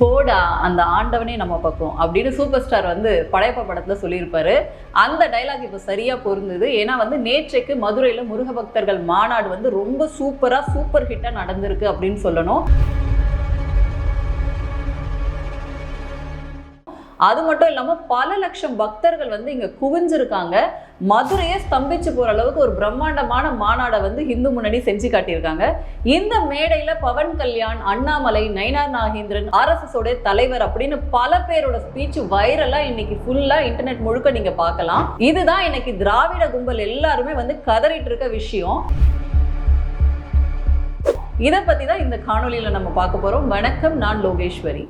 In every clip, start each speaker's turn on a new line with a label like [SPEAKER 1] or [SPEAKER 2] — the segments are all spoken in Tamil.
[SPEAKER 1] போடா அந்த ஆண்டவனே நம்ம பக்கம் அப்படின்னு சூப்பர் ஸ்டார் வந்து படையப்ப படத்தில் சொல்லியிருப்பாரு. அந்த டைலாக் இப்போ சரியாக பொருந்தது. ஏன்னா வந்து நேற்றைக்கு மதுரையில் முருக பக்தர்கள் மாநாடு வந்து ரொம்ப சூப்பராக சூப்பர் ஹிட்டாக நடந்திருக்கு அப்படின்னு சொல்லணும். அது மட்டும் இல்லாமல் பல லட்சம் பக்தர்கள் வந்து இங்கே குவிஞ்சிருக்காங்க. மதுரையை ஸ்தம்பிச்சு போகிற அளவுக்கு ஒரு பிரம்மாண்டமான மாநாடை வந்து இந்து முன்னணி செஞ்சு காட்டியிருக்காங்க. இந்த மேடையில் பவன் கல்யாண் அண்ணாமலை நயனார் நாகேந்திரன் ஆர்எஸ்எஸோடைய தலைவர் அப்படின்னு பல பேரோட ஸ்பீச் வைரலாக இன்னைக்கு ஃபுல்லாக இன்டர்நெட் முழுக்க நீங்கள் பார்க்கலாம். இதுதான் இன்னைக்கு திராவிட கும்பல் எல்லாருமே வந்து கதறிட்டு இருக்க விஷயம். இதை பற்றி தான் இந்த காணொலியில் நம்ம பார்க்க போகிறோம் வணக்கம் நான் லோகேஸ்வரி.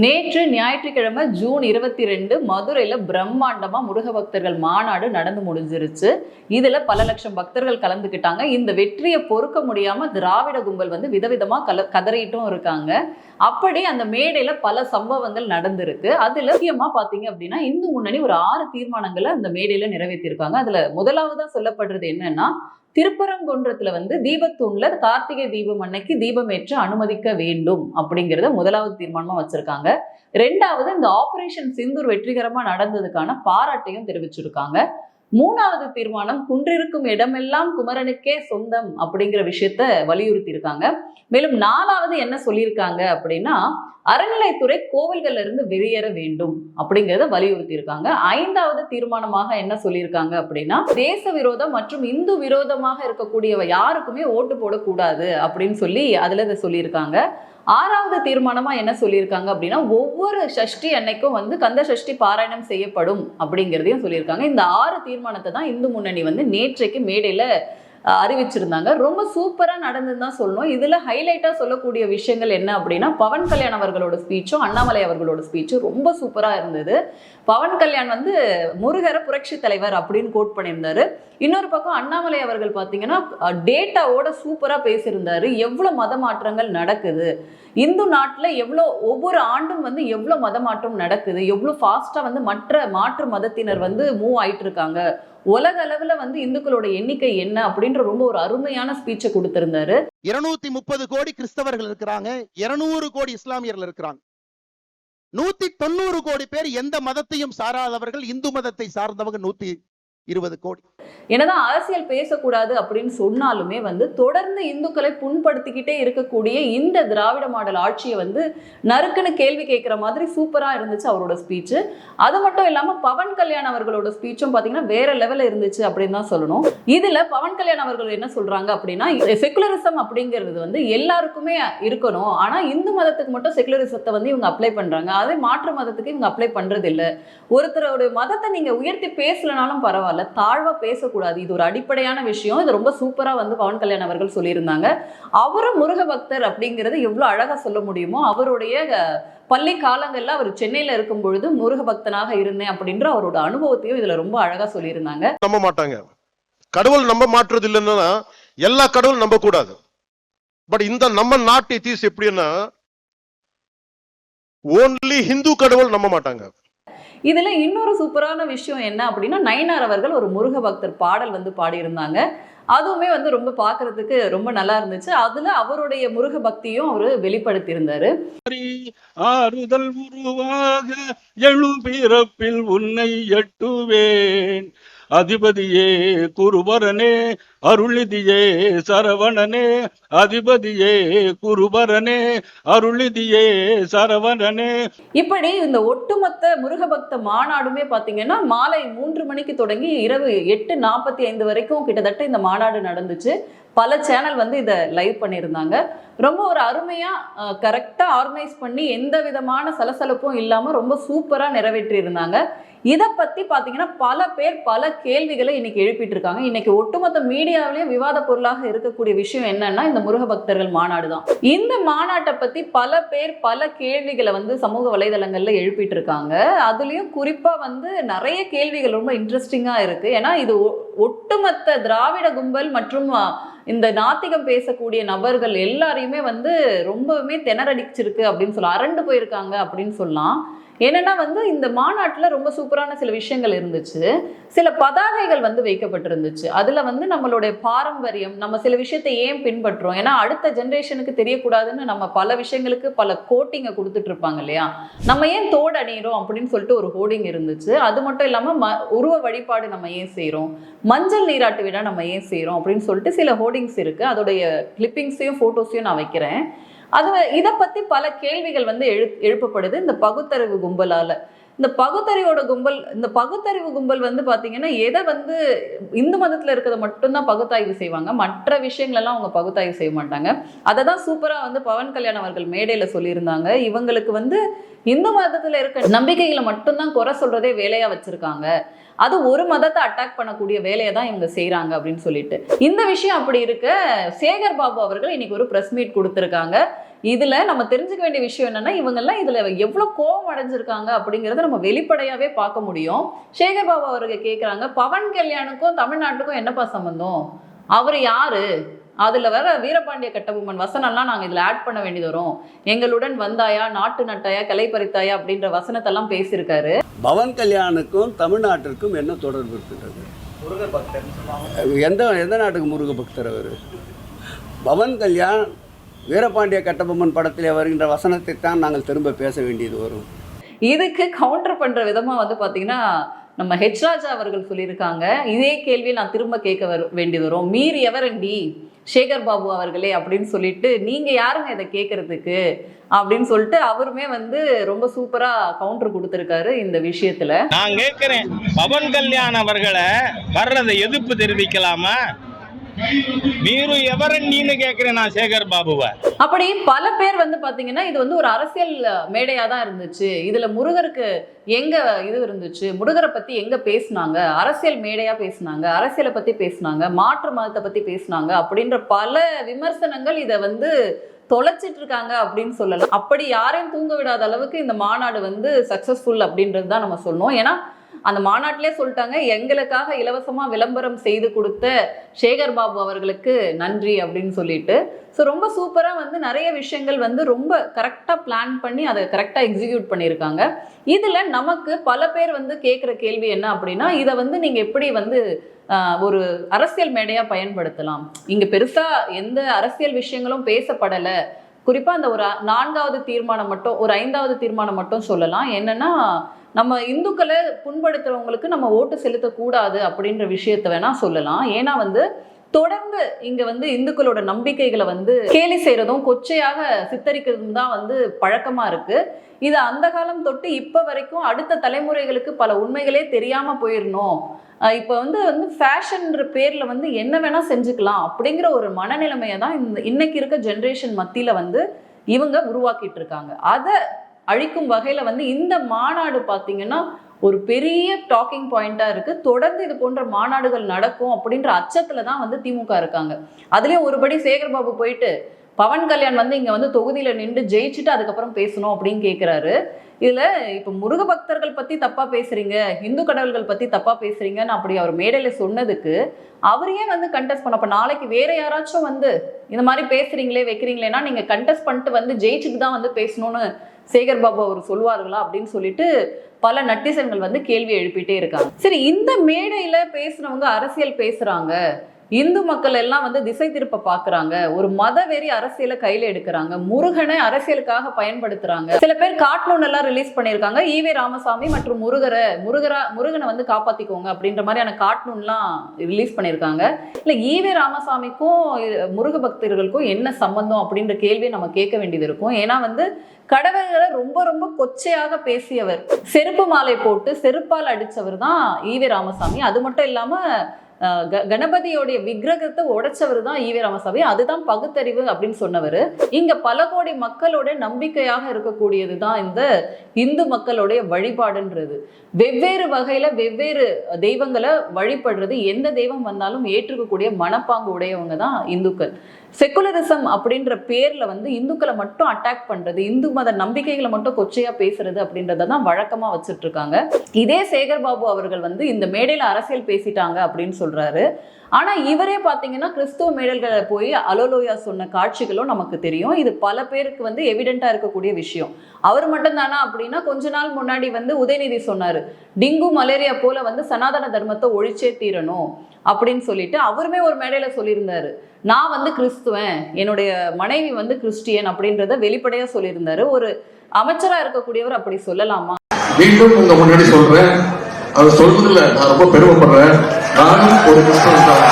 [SPEAKER 1] நேற்று ஞாயிற்றுக்கிழமை ஜூன் இருபத்தி ரெண்டு மதுரையில் பிரம்மாண்டமாக முருக பக்தர்கள் மாநாடு நடந்து முடிஞ்சிருச்சு. இதில் பல லட்சம் பக்தர்கள் கலந்துக்கிட்டாங்க. இந்த வெற்றியை பொறுக்க முடியாமல் திராவிட கும்பல் வந்து விதவிதமாக கல கதறிட்டும் இருக்காங்க. அப்படி அந்த மேடையில் பல சம்பவங்கள் நடந்திருக்கு. அதில் முக்கியமாக பார்த்தீங்க அப்படின்னா இந்து முன்னணி ஒரு ஆறு தீர்மானங்களை அந்த மேடையில் நிறைவேற்றியிருக்காங்க அதில் முதலாவதாக சொல்லப்படுறது என்னன்னா திருப்பரங்குன்றத்தில் வந்து தீபத்தூண்ல கார்த்திகை தீபம் அன்னைக்கு தீபம் ஏற்று அனுமதிக்க வேண்டும் அப்படிங்கிறத முதலாவது தீர்மானமா வச்சிருக்காங்க. ரெண்டாவது இந்த ஆபரேஷன் சிந்தூர் வெற்றிகரமா நடந்ததுக்கான பாராட்டையும் தெரிவிச்சிருக்காங்க. மூணாவது தீர்மானம் குன்றிருக்கும் இடமெல்லாம் குமரனுக்கே சொந்தம் அப்படிங்கிற விஷயத்த வலியுறுத்தி இருக்காங்க மேலும் நாலாவது என்ன சொல்லியிருக்காங்க அப்படின்னா அறநிலைத்துறை கோவில்கள்ல இருந்து வெளியேற வேண்டும் அப்படிங்கிறத வலியுறுத்தி இருக்காங்க ஐந்தாவது தீர்மானமாக என்ன சொல்லியிருக்காங்க அப்படின்னா தேச விரோதம் மற்றும் இந்து விரோதமாக இருக்கக்கூடியவ யாருக்குமே ஓட்டு போடக்கூடாது அப்படின்னு சொல்லி அதுல இதை சொல்லியிருக்காங்க. ஆறாவது தீர்மானமா என்ன சொல்லியிருக்காங்க அப்படின்னா ஒவ்வொரு சஷ்டி அன்னைக்கும் வந்து கந்த சஷ்டி பாராயணம் செய்யப்படும் அப்படிங்கிறதையும் சொல்லியிருக்காங்க. இந்த ஆறு தீர்மானத்தை தான் இந்து முன்னணி வந்து நேற்றைக்கு மேடையில அறிவிச்சிருந்தாங்க. ரொம்ப சூப்பரா நடந்ததுன்னு தான் சொல்லணும். இதுல ஹைலைட்டா சொல்லக்கூடிய விஷயங்கள் என்ன அப்படின்னா பவன் கல்யாண் அவர்களோட ஸ்பீச்சும் அண்ணாமலை அவர்களோட ஸ்பீச்சும் ரொம்ப சூப்பரா இருந்தது. பவன் கல்யாண் வந்து முருகர புரட்சி தலைவர் அப்படின்னு கோட் பண்ணியிருந்தாரு. இன்னொரு பக்கம் அண்ணாமலை அவர்கள் பார்த்தீங்கன்னா டேட்டாவோட சூப்பரா பேசியிருந்தாரு. எவ்வளவு மத மாற்றங்கள் நடக்குது? இந்து நாட்டில் எவ்வளோ ஒவ்வொரு ஆண்டும் வந்து எவ்வளோ மத மாற்றம் நடக்குது எவ்வளோ ஃபாஸ்ட்டாக வந்து மற்ற மாற்று மதத்தினர் வந்து மூவ் ஆயிட்டு இருக்காங்க. உலக அளவுல வந்து இந்துக்களோட எண்ணிக்கை என்ன அப்படின்ற ரொம்ப ஒரு அருமையான ஸ்பீச்சை கொடுத்திருந்தாரு.
[SPEAKER 2] இருநூத்தி முப்பது கோடி கிறிஸ்தவர்கள் இருக்கிறாங்க. இருநூறு கோடி இஸ்லாமியர்கள் இருக்கிறாங்க. நூத்தி தொண்ணூறு கோடி பேர் எந்த மதத்தையும் சாராதவர்கள் இந்து மதத்தை சார்ந்தவங்க நூத்தி இருபது கோடி.
[SPEAKER 1] என்னதான் அரசியல் பேசக்கூடாது அப்படின்னு சொன்னாலுமே வந்து தொடர்ந்து இந்துக்களை புண்படுத்திக்கிட்டே இருக்கக்கூடிய இந்த திராவிட மாடல் ஆட்சியை வந்து நறுக்குன்னு கேள்வி கேட்குற மாதிரி சூப்பரா இருந்துச்சு அவரோட ஸ்பீச்சு அது மட்டும் இல்லாம பவன் கல்யாண் அவர்களோட ஸ்பீச்சும் பாத்தீங்கன்னா வேற லெவலில் இருந்துச்சு அப்படின்னு தான் சொல்லணும். இதுல பவன் கல்யாண் அவர்கள் என்ன சொல்றாங்க அப்படின்னா செகுலரிசம் அப்படிங்கிறது வந்து எல்லாருக்குமே இருக்கணும். ஆனா இந்து மதத்துக்கு மட்டும் செகுலரிசத்தை வந்து இவங்க அப்ளை பண்றாங்க. அதே மாற்று மதத்துக்கு இவங்க அப்ளை பண்ணுறது இல்லை ஒருத்தரோட மதத்தை நீங்க உயர்த்தி பேசலனாலும் பரவாயில்ல. பரவாயில்ல. தாழ்வாக பேசக்கூடாது. இது ஒரு அடிப்படையான விஷயம். இது ரொம்ப சூப்பராக வந்து பவன் கல்யாண் அவர்கள் சொல்லியிருந்தாங்க. அவரும் முருக பக்தர் அப்படிங்கிறது எவ்வளோ அழகாக சொல்ல முடியுமோ அவருடைய பள்ளி காலங்களில் அவர் சென்னையில் இருக்கும் பொழுது முருக பக்தனாக இருந்தேன் அப்படின்ற அவரோட அனுபவத்தையும் இதில் ரொம்ப அழகாக சொல்லியிருந்தாங்க.
[SPEAKER 3] நம்ப மாட்டாங்க. கடவுள் நம்ப மாற்றுறது இல்லைன்னா எல்லா கடவுள் நம்ப கூடாது. பட் இந்த நம்ம நாட்டு தீஸ் எப்படின்னா ஓன்லி ஹிந்து கடவுள் நம்ப மாட்டாங்க.
[SPEAKER 1] இதுல இன்னொரு சூப்பரான விஷயம் என்ன அப்படின்னா நயனார் அவர்கள் ஒரு முருக பக்தர் பாடல் வந்து பாடியிருந்தாங்க. அதுவுமே வந்து ரொம்ப பார்க்கறதுக்கு ரொம்ப நல்லா இருந்துச்சு. அதுல அவருடைய முருக பக்தியும் அவரு வெளிப்படுத்தியிருந்தாரு.
[SPEAKER 4] ஆறுதல் உருவாக எழும் பிறப்பில் உன்னை எட்டுவேன். அதிபதியே குருபரனே அருளிதியே சரவணனே. அதிபதியே குருபரனே அருளிதியே சரவணனே.
[SPEAKER 1] இப்படி இந்த ஒட்டுமொத்த முருகபக்த மாநாடுமே பார்த்தீங்கன்னா மாலை மூன்று மணிக்கு தொடங்கி இரவு எட்டு நாற்பத்தி ஐந்து வரைக்கும் கிட்டத்தட்ட இந்த மாநாடு நடந்துச்சு. பல சேனல் வந்து இதை லைவ் பண்ணியிருந்தாங்க. ரொம்ப ஒரு அருமையாக கரெக்டாக ஆர்கனைஸ் பண்ணி எந்த விதமான சலசலப்பும் இல்லாமல் ரொம்ப சூப்பராக நிறைவேற்றி இருந்தாங்க இதை பற்றி பார்த்தீங்கன்னா பல பேர் பல கேள்விகளை இன்னைக்கு எழுப்பிட்டு இருக்காங்க இன்னைக்கு ஒட்டுமொத்த மீடியாவிலேயும் விவாத பொருளாக இருக்கக்கூடிய விஷயம் என்னன்னா இந்த முருக பக்தர்கள் மாநாடு தான். இந்த மாநாட்டை பற்றி பல பேர் பல கேள்விகளை வந்து சமூக வலைதளங்களில் எழுப்பிட்டு இருக்காங்க அதுலேயும் குறிப்பாக வந்து நிறைய கேள்விகள் ரொம்ப இன்ட்ரெஸ்டிங்காக இருக்குது ஏன்னா இது ஒட்டுமொத்த திராவிட கும்பல் மற்றும் இந்த நாத்திகம் பேசக்கூடிய நபர்கள் எல்லாரையுமே வந்து ரொம்பவுமே திணறடிச்சிருக்கு அப்படின்னு சொல்லலாம் அரண்டு போயிருக்காங்க அப்படின்னு சொல்லலாம். என்னன்னா வந்து இந்த மாநாட்டில் ரொம்ப சூப்பரான சில விஷயங்கள் இருந்துச்சு. சில பதாகைகள் வந்து வைக்கப்பட்டிருந்துச்சு. அதில் வந்து நம்மளுடைய பாரம்பரியம் நம்ம சில விஷயத்தை ஏன் பின்பற்றுறோம் ஏன்னா அடுத்த ஜென்ரேஷனுக்கு தெரியக்கூடாதுன்னு நம்ம பல விஷயங்களுக்கு பல கோட்டிங்கை கொடுத்துட்டு இருப்பாங்க இல்லையா? நம்ம ஏன் தோடு அணியிறோம் அப்படின்னு சொல்லிட்டு ஒரு ஹோர்டிங் இருந்துச்சு. அது மட்டும் இல்லாமல் ம உருவ வழிபாடு நம்ம ஏன் செய்கிறோம் மஞ்சள் நீராட்டு விழா நம்ம ஏன் செய்கிறோம் அப்படின்னு சொல்லிட்டு சில ஹோர்டிங்ஸ் இருக்குது அதோடைய கிளிப்பிங்ஸையும் ஃபோட்டோஸையும் நான் வைக்கிறேன். அது இதை பற்றி பல கேள்விகள் வந்து எழு எழுப்பப்படுது இந்த பகுத்தறிவு கும்பலால். இந்த பகுத்தறிவோட கும்பல் இந்த பகுத்தறிவு கும்பல் வந்து பார்த்தீங்கன்னா எதை வந்து இந்து மதத்தில் இருக்கிறத மட்டும்தான் பகுத்தாய்வு செய்வாங்க. மற்ற விஷயங்களெல்லாம் அவங்க பகுத்தாய்வு செய்ய மாட்டாங்க. அதை தான் சூப்பராக வந்து பவன் கல்யாண் அவர்கள் மேடையில் சொல்லியிருந்தாங்க. இவங்களுக்கு வந்து இந்து மதத்தில் இருக்க நம்பிக்கைகளை மட்டும்தான் குறை சொல்கிறதே வேலையாக வச்சுருக்காங்க. அது ஒரு மதத்தை அட்டாக் பண்ணக்கூடிய வேலையை தான் இவங்க செய்கிறாங்க அப்படின்னு சொல்லிட்டு. இந்த விஷயம் அப்படி இருக்க சேகர் பாபு அவர்கள் இன்னைக்கு ஒரு ப்ரெஸ் மீட் கொடுத்துருக்காங்க. இதில் நம்ம தெரிஞ்சுக்க வேண்டிய விஷயம் என்னென்னா இவங்கெல்லாம் இதில் எவ்வளோ கோபம் அடைஞ்சிருக்காங்க அப்படிங்கிறத நம்ம வெளிப்படையாகவே பார்க்க முடியும். சேகர் பாபு அவர்கள் கேட்குறாங்க பவன் கல்யாணுக்கும் தமிழ்நாட்டுக்கும் என்னப்பா சம்பந்தம்? அவர் யாரு? அதில் வர வீரபாண்டிய கட்டபொம்மன் வசனம்லாம் நாங்கள் இதில் ஆட் பண்ண வேண்டியது வரும். எங்களுடன் வந்தாயா நாட்டு நட்டாயா கிளை பறித்தாயா? அப்படின்ற வசனத்தெல்லாம் பேசியிருக்காரு.
[SPEAKER 5] பவன் கல்யாணுக்கும் தமிழ்நாட்டிற்கும் என்ன தொடர்பு இருக்கின்றது? எந்த எந்த நாட்டுக்கு முருக பக்தர் அவர்? பவன் கல்யாண் வீரபாண்டிய கட்டபொம்மன் படத்தில் வருகின்ற வசனத்தை தான் நாங்கள் திரும்ப பேச வேண்டியது வரும்.
[SPEAKER 1] இதுக்கு கவுண்டர் பண்ற விதமா வந்து பாத்தீங்கன்னா நம்ம ஹெச் ராஜா அவர்கள் சொல்லியிருக்காங்க. இதே கேள்வியை நான் திரும்ப கேட்க வர வேண்டியது வரும். மீர் எவரண்டி சேகர் பாபு அவர்களே அப்படின்னு சொல்லிட்டு நீங்க யாருங்க இதை கேட்கறதுக்கு? அப்படின்னு சொல்லிட்டு அவருமே வந்து ரொம்ப சூப்பரா கவுண்டர் கொடுத்திருக்காரு இந்த விஷயத்துல.
[SPEAKER 6] நான் கேட்கிறேன் பவன் கல்யாண் அவர்களை வர்றதை எதிர்ப்பு தெரிவிக்கலாமா? நீரு எவரண்டின்னு கேக்குறேன் நான் சேகர் பாபுவை.
[SPEAKER 1] அப்படி பல பேர் வந்து பாத்தீங்கன்னா இது வந்து ஒரு அரசியல் மேடையா தான் இருந்துச்சு. இதுல முருகருக்கு எங்க இது இருந்துச்சு? முருகரை பத்தி எங்க பேசுனாங்க? அரசியல் மேடையா பேசுனாங்க? அரசியலை பத்தி பேசுனாங்க? மாற்று மதத்தை பத்தி பேசுனாங்க? அப்படின்ற பல விமர்சனங்கள் இதை வந்து தொலைச்சிட்டு இருக்காங்க அப்படின்னு சொல்லலாம். அப்படி யாரையும் தூங்க விடாத அளவுக்கு இந்த மாநாடு வந்து சக்சஸ்ஃபுல் அப்படின்றது தான் நம்ம சொல்லணும் ஏன்னா அந்த மாநாட்டிலே சொல்லிட்டாங்க எங்களுக்காக இலவசமாக விளம்பரம் செய்து கொடுத்த சேகர் பாபு அவர்களுக்கு நன்றி அப்படின்னு சொல்லிட்டு. ஸோ ரொம்ப சூப்பராக வந்து நிறைய விஷயங்கள் வந்து ரொம்ப கரெக்டாக பிளான் பண்ணி அதை கரெக்டாக எக்ஸிக்யூட் பண்ணியிருக்காங்க. இதில் நமக்கு பல பேர் வந்து கேட்குற கேள்வி என்ன அப்படின்னா இதை வந்து நீங்கள் எப்படி வந்து ஒரு அரசியல் மேடையாக பயன்படுத்தலாம்? இங்கே பெருசாக எந்த அரசியல் விஷயங்களும் பேசப்படலை. குறிப்பாக அந்த ஒரு நான்காவது தீர்மானம் மட்டும் ஒரு ஐந்தாவது தீர்மானம் மட்டும் சொல்லலாம். என்னென்னா நம்ம இந்துக்களை புண்படுத்துறவங்களுக்கு நம்ம ஓட்டு செலுத்தக்கூடாது அப்படின்ற விஷயத்த வேணா சொல்லலாம். ஏன்னா வந்து தொடர்ந்து இங்க வந்து இந்துக்களோட நம்பிக்கைகளை வந்து கேலி செய்யறதும் கொச்சையாக சித்தரிக்கிறதும் தான் வந்து பழக்கமா இருக்கு. இது அந்த காலம் தொட்டு இப்ப வரைக்கும் அடுத்த தலைமுறைகளுக்கு பல உண்மைகளே தெரியாம போயிடணும் இப்போ இப்ப வந்து வந்து ஃபேஷன்ன்ற பேர்ல வந்து என்ன வேணா செஞ்சுக்கலாம் அப்படிங்கிற ஒரு மனநிலைமையை தான் இந்த இன்னைக்கு இருக்க ஜென்ரேஷன் மத்தியில வந்து இவங்க உருவாக்கிட்டு இருக்காங்க. அதை அழிக்கும் வகையில் வந்து இந்த மாநாடு பார்த்தீங்கன்னா ஒரு பெரிய டாக்கிங் பாயிண்ட்டாக இருக்குது தொடர்ந்து இது போன்ற மாநாடுகள் நடக்கும் அப்படின்ற அச்சத்தில் தான் வந்து திமுக இருக்காங்க. அதுலேயே ஒருபடி சேகர்பாபு போயிட்டு பவன் கல்யாண் வந்து இங்கே வந்து தொகுதியில் நின்று ஜெயிச்சுட்டு அதுக்கப்புறம் பேசணும் அப்படின்னு கேட்குறாரு இதில் இப்போ முருக பக்தர்கள் பற்றி தப்பாக பேசுகிறீங்க இந்து கடவுள்கள் பற்றி தப்பாக பேசுகிறீங்கன்னு அப்படி அவர் மேடையில் சொன்னதுக்கு அவரையே வந்து கண்டெஸ்ட் பண்ண? அப்போ நாளைக்கு வேறு யாராச்சும் வந்து இந்த மாதிரி பேசுகிறீங்களே வைக்கிறீங்களேன்னா நீங்கள் கண்டெஸ்ட் பண்ணிட்டு வந்து ஜெயிச்சுட்டு தான் வந்து பேசணும்னு சேகர் பாபு அவர் சொல்லுவார்களா அப்படின்னு சொல்லிட்டு பல நட்டிசன்கள் வந்து கேள்வி எழுப்பிட்டே இருக்காங்க. சரி இந்த மேடையில பேசுறவங்க அரசியல் பேசுறாங்க. இந்து மக்கள் எல்லாம் வந்து திசை திருப்ப பாக்குறாங்க. ஒரு மதவெறி அரசியலை கையில எடுக்கிறாங்க. முருகனை அரசியலுக்காக பயன்படுத்துறாங்க. சில பேர் கார்ட்டூன் எல்லாம் ரிலீஸ் பண்ணியிருக்காங்க. ஈவே ராமசாமி மற்றும் முருகரை முருகரா முருகனை வந்து காப்பாத்திக்கோங்க அப்படின்ற மாதிரியான கார்ட்டூன்லாம் ரிலீஸ் பண்ணியிருக்காங்க. இல்லை ஈவே ராமசாமிக்கும் முருக பக்தர்களுக்கும் என்ன சம்பந்தம் அப்படின்ற கேள்வியை நம்ம கேட்க வேண்டியது இருக்கும். ஏன்னா வந்து கடவுள்களை ரொம்ப ரொம்ப கொச்சையாக பேசியவர். செருப்பு மாலை போட்டு செருப்பால் அடித்தவர் தான் ஈவே ராமசாமி. அது மட்டும் இல்லாமல் கணபதியோடைய விக்கிரகத்தை உடைச்சவர் தான் ஈவே ராமசாமி. அதுதான் பகுத்தறிவு அப்படின்னு சொன்னவர். இங்க பல கோடி மக்களோட நம்பிக்கையாக இருக்கக்கூடியது தான் இந்த இந்து மக்களுடைய வழிபாடுன்றது. வெவ்வேறு வகையில வெவ்வேறு தெய்வங்களை வழிபடுறது எந்த தெய்வம் வந்தாலும் ஏற்றுக்கக்கூடிய மனப்பாங்கு உடையவங்க தான் இந்துக்கள். செக்குலரிசம் அப்படின்ற பேர்ல வந்து இந்துக்களை மட்டும் அட்டாக் பண்றது இந்து மத நம்பிக்கைகளை மட்டும் கொச்சையா பேசுறது அப்படின்றத தான் வழக்கமா வச்சுட்டு இருக்காங்க. இதே சேகர் பாபு அவர்கள் வந்து இந்த மேடையில் அரசியல் பேசிட்டாங்க அப்படின்னு சொல்கிறாரு ஆனால் இவரே பார்த்தீங்கன்னா கிறிஸ்துவ மேடல்களை போய் அலோலோயா சொன்ன காட்சிகளும் நமக்கு தெரியும். இது பல பேருக்கு வந்து எவிடெண்ட்டாக இருக்கக்கூடிய விஷயம். அவர் மட்டும்தானா அப்படின்னா கொஞ்ச நாள் முன்னாடி வந்து உதயநிதி சொன்னார். டிங்கு மலேரியா போல வந்து சனாதன தர்மத்தை ஒழிச்சே தீரணும் அப்படின்னு சொல்லிட்டு அவருமே ஒரு மேடையில் சொல்லியிருந்தாரு. நான் வந்து கிறிஸ்துவன். என்னுடைய மனைவி வந்து கிறிஸ்டியன் அப்படின்றத வெளிப்படையா சொல்லியிருந்தாரு. ஒரு அமைச்சரா இருக்கக்கூடியவர் அப்படி சொல்லலாமா?
[SPEAKER 7] மீண்டும் உங்க முன்னாடி சொல்றேன். அதை சொல்றதுல நான் ரொம்ப பெருமைப்படுறேன். நானும் ஒரு கிறிஸ்தவன் தான்.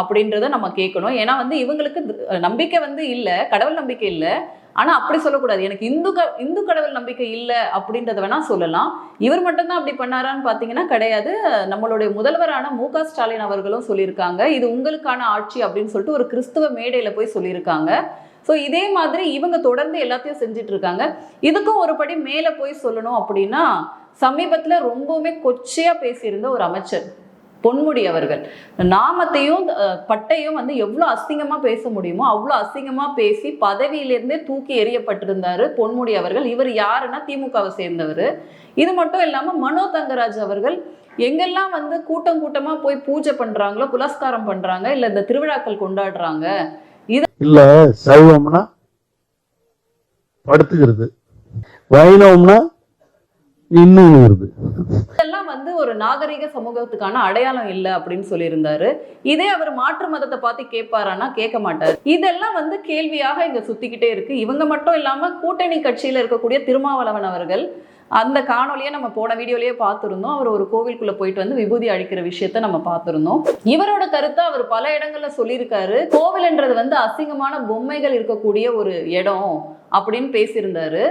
[SPEAKER 1] அப்படின்றத நம்ம கேட்கணும். ஏன்னா வந்து இவங்களுக்கு நம்பிக்கை வந்து இல்ல கடவுள் நம்பிக்கை இல்ல. ஆனா அப்படி சொல்லக்கூடாது. எனக்கு இந்து க இந்து கடவுள் நம்பிக்கை இல்ல அப்படின்றத வேணா சொல்லலாம். இவர் மட்டும்தான் அப்படி பண்ணாரான்னு பாத்தீங்கன்னா கிடையாது. நம்மளுடைய முதல்வரான மு ஸ்டாலின் அவர்களும் சொல்லியிருக்காங்க. இது உங்களுக்கான ஆட்சி அப்படின்னு சொல்லிட்டு ஒரு கிறிஸ்துவ மேடையில போய் சொல்லியிருக்காங்க. ஸோ இதே மாதிரி இவங்க தொடர்ந்து எல்லாத்தையும் செஞ்சுட்டு இருக்காங்க இதுக்கும் ஒரு படி மேலே போய் சொல்லணும் அப்படின்னா சமீபத்தில் ரொம்பவுமே கொச்சையாக பேசியிருந்த ஒரு அமைச்சர் பொன்முடி அவர்கள். நாமத்தையும் பட்டையும் வந்து எவ்வளோ அசிங்கமாக பேச முடியுமோ அவ்வளோ அசிங்கமாக பேசி பதவியிலிருந்தே தூக்கி எறியப்பட்டிருந்தாரு பொன்முடி அவர்கள். இவர் யாருன்னா திமுகவை சேர்ந்தவர். இது மட்டும் இல்லாமல் மனோ தங்கராஜ் அவர்கள் எங்கெல்லாம் வந்து கூட்டம் கூட்டமாக போய் பூஜை பண்ணுறாங்களோ புலஸ்காரம் பண்ணுறாங்க இல்லை இந்த திருவிழாக்கள் கொண்டாடுறாங்க
[SPEAKER 8] இல்ல சைவம்னா படுத்துக்கிறது. வைணவம்னா இன்னுங்கிறது
[SPEAKER 1] இதெல்லாம் வந்து ஒரு நாகரிக சமூகத்துக்கான அடையாளம் இல்லை அப்படின்னு சொல்லியிருந்தாரு. இதே அவர் மாற்று மதத்தை பார்த்து கேட்பாரானா கேட்க மாட்டார். இதெல்லாம் வந்து கேள்வியாக இங்க சுத்திக்கிட்டே இருக்கு. இவங்க மட்டும் இல்லாம கூட்டணி கட்சியில இருக்கக்கூடிய திருமாவளவன் அவர்கள் அந்த காணொலியை நம்ம போன வீடியோலயே பார்த்துருந்தோம். அவர் ஒரு கோவிலுக்குள்ள போயிட்டு வந்து விபூதி அழிக்கிற விஷயத்த நம்ம பார்த்துருந்தோம். இவரோட கருத்தை அவர் பல இடங்கள்ல சொல்லியிருக்காரு. கோவில்ன்றது வந்து அசிங்கமான பொம்மைகள் இருக்கக்கூடிய ஒரு இடம் அப்படின்னு பேசியிருந்தாரு.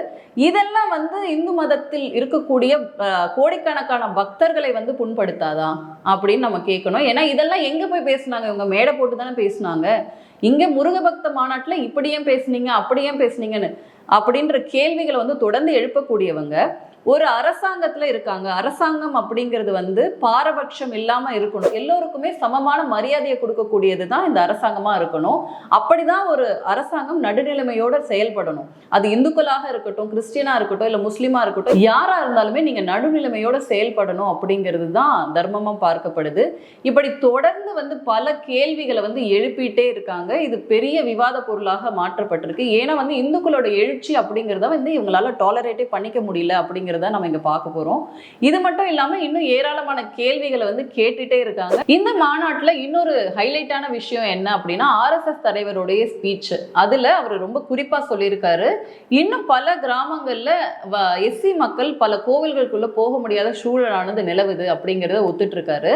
[SPEAKER 1] இதெல்லாம் வந்து இந்து மதத்தில் இருக்கக்கூடிய கோடிக்கணக்கான பக்தர்களை வந்து புண்படுத்தாதா அப்படின்னு நம்ம கேட்கணும். ஏன்னா இதெல்லாம் எங்க போய் பேசுனாங்க? இவங்க மேடை போட்டு தானே பேசுனாங்க. இங்க முருக பக்த மாநாட்டுல பேசுனீங்க? அப்படியே பேசுனீங்கன்னு அப்படின்ற கேள்விகளை வந்து தொடர்ந்து எழுப்பக்கூடியவங்க. ஒரு அரசாங்கத்தில் இருக்காங்க. அரசாங்கம் அப்படிங்கிறது வந்து பாரபட்சம் இல்லாமல் இருக்கணும். எல்லோருக்குமே சமமான மரியாதையை கொடுக்கக்கூடியது தான் இந்த அரசாங்கமாக இருக்கணும். அப்படிதான் ஒரு அரசாங்கம் நடுநிலைமையோட செயல்படணும். அது இந்துக்களாக இருக்கட்டும் கிறிஸ்டியனாக இருக்கட்டும் இல்லை முஸ்லீமாக இருக்கட்டும் யாராக இருந்தாலுமே நீங்கள் நடுநிலைமையோட செயல்படணும் அப்படிங்கிறது தான் தர்மமாக பார்க்கப்படுது. இப்படி தொடர்ந்து வந்து பல கேள்விகளை வந்து எழுப்பிட்டே இருக்காங்க. இது பெரிய விவாத பொருளாக மாற்றப்பட்டிருக்கு. ஏன்னா வந்து இந்துக்களோட எழுச்சி அப்படிங்கிறத வந்து இவங்களால டாலரேட்டே பண்ணிக்க முடியல அப்படிங்கிறத நம்ம இங்க பார்க்க போறோம். இது மட்டும் இல்லாம இன்னும் ஏராளமான கேள்விகளை வந்து கேட்டுட்டே இருக்காங்க. இந்த மாநாட்டுல இன்னொரு ஹைலைட்டான விஷயம் என்ன அப்படின்னா ஆர்எஸ்எஸ் தலைவருடைய ஸ்பீச் அதுல அவர் ரொம்ப குறிப்பா சொல்லியிருக்காரு. இன்னும் பல கிராமங்கள்ல எஸ்சி மக்கள் பல கோவில்களுக்குள்ள போக முடியாத சூழலானது நிலவுது அப்படிங்கிறத ஒத்துட்டு இருக்காரு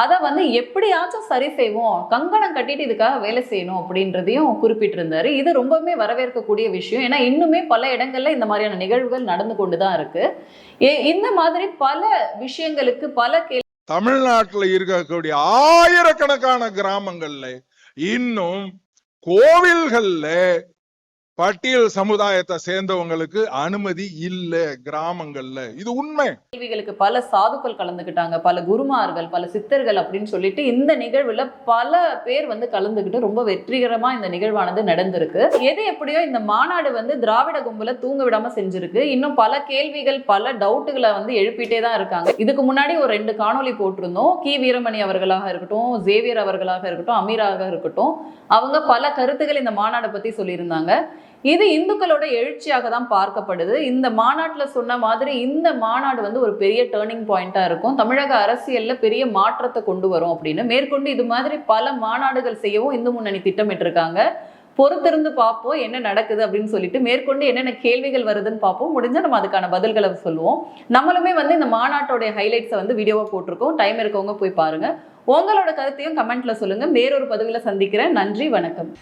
[SPEAKER 1] அதை வந்து எப்படியாச்சும் சரி செய்வோம் கங்கணம் கட்டிட்டு இதுக்காக வேலை செய்யணும் அப்படின்றதையும் குறிப்பிட்டிருந்தாரு. இது ரொம்பவுமே வரவேற்கக்கூடிய விஷயம். ஏன்னா இன்னுமே பல இடங்கள்ல இந்த மாதிரியான நிகழ்வுகள் நடந்து கொண்டு தான் இருக்கு. இந்த மாதிரி பல விஷயங்களுக்கு பல தமிழ்நாட்டில்
[SPEAKER 9] தமிழ்நாட்டுல இருக்கக்கூடிய ஆயிரக்கணக்கான கிராமங்கள்ல இன்னும் கோவில்கள்ல பட்டியல் சமுதாயத்தை சேர்ந்தவங்களுக்கு அனுமதி இல்ல கிராமங்கள்ல. இது உண்மை.
[SPEAKER 1] கேள்விகளுக்கு பல சாதுக்கள் கலந்துக்கிட்டாங்க பல குருமார்கள் பல சித்தர்கள் அப்படின்னு சொல்லிட்டு இந்த நிகழ்வுல பல பேர் வந்து கலந்துக்கிட்டு ரொம்ப வெற்றிகரமா இந்த நிகழ்வானது நடந்திருக்கு. எது எப்படியோ இந்த மாநாடு வந்து திராவிட கும்பல தூங்க விடாம செஞ்சிருக்கு. இன்னும் பல கேள்விகள் பல டவுட்டுகளை வந்து எழுப்பிட்டே தான் இருக்காங்க. இதுக்கு முன்னாடி ஒரு ரெண்டு காணொளி போட்டிருந்தோம். கி. வீரமணி அவர்களாக இருக்கட்டும் ஜேவியர் அவர்களாக இருக்கட்டும் அமீராக இருக்கட்டும். அவங்க பல கருத்துக்கள் இந்த மாநாடை பத்தி சொல்லியிருந்தாங்க. இது இந்துக்களோட எழுச்சியாக தான் பார்க்கப்படுது. இந்த மாநாட்டில் சொன்ன மாதிரி இந்த மாநாடு வந்து ஒரு பெரிய டேர்னிங் பாயிண்டாக இருக்கும். தமிழக அரசியலில் பெரிய மாற்றத்தை கொண்டு வரும் அப்படின்னு. மேற்கொண்டு இது மாதிரி பல மாநாடுகள் செய்யவும் இந்து முன்னணி திட்டமிட்டிருக்காங்க. பொறுத்திருந்து பார்ப்போம் என்ன நடக்குது அப்படின்னு சொல்லிட்டு. மேற்கொண்டு என்னென்ன கேள்விகள் வருதுன்னு பார்ப்போம். முடிஞ்சால் நம்ம அதுக்கான பதில்களை சொல்லுவோம். நம்மளுமே வந்து இந்த மாநாட்டோடைய ஹைலைட்ஸை வந்து வீடியோவாக போட்டிருக்கோம். டைம் இருக்கவங்க போய் பாருங்க. உங்களோட கருத்தையும் கமெண்ட்ல சொல்லுங்க. வேறொரு பதிவில் சந்திக்கிறேன். நன்றி வணக்கம்.